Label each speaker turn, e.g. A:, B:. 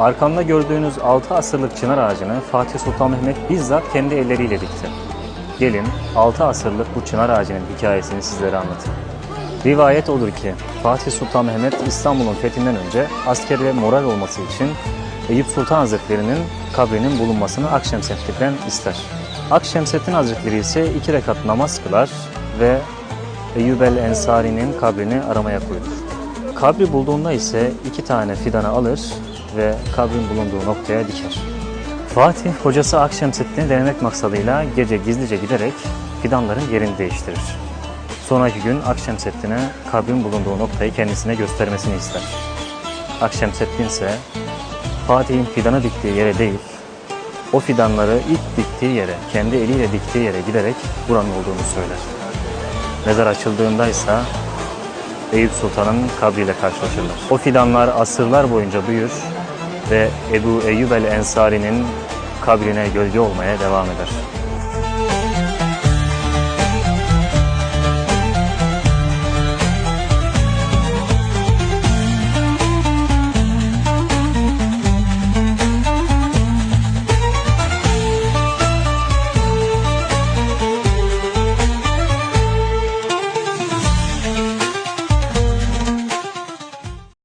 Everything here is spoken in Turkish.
A: Arkamda gördüğünüz 6 asırlık çınar ağacını Fatih Sultan Mehmet bizzat kendi elleriyle dikti. Gelin 6 asırlık bu çınar ağacının hikayesini sizlere anlatayım. Rivayet olur ki Fatih Sultan Mehmet İstanbul'un fethinden önce asker ve moral olması için Eyüp Sultan Hazretleri'nin kabrinin bulunmasını Akşemseddin'den ister. Akşemseddin Hazretleri ise iki rekat namaz kılar ve Eyyub Ensari'nin kabrini aramaya koyulur. Kabri bulduğunda ise iki tane fidanı alır ve kabrin bulunduğu noktaya diker. Fatih hocası Akşemseddin'i denemek maksadıyla gece gizlice giderek fidanların yerini değiştirir. Sonraki gün Akşemseddin'e kabrin bulunduğu noktayı kendisine göstermesini ister. Akşemseddin ise Fatih'in fidanı diktiği yere değil, o fidanları ilk diktiği yere, kendi eliyle diktiği yere giderek buranın olduğunu söyler. Mezar açıldığında ise Eyüp Sultan'ın kabriyle karşılaşırlar. O fidanlar asırlar boyunca büyür ve Ebu Eyyub el Ensari'nin kabrine gölge olmaya devam eder.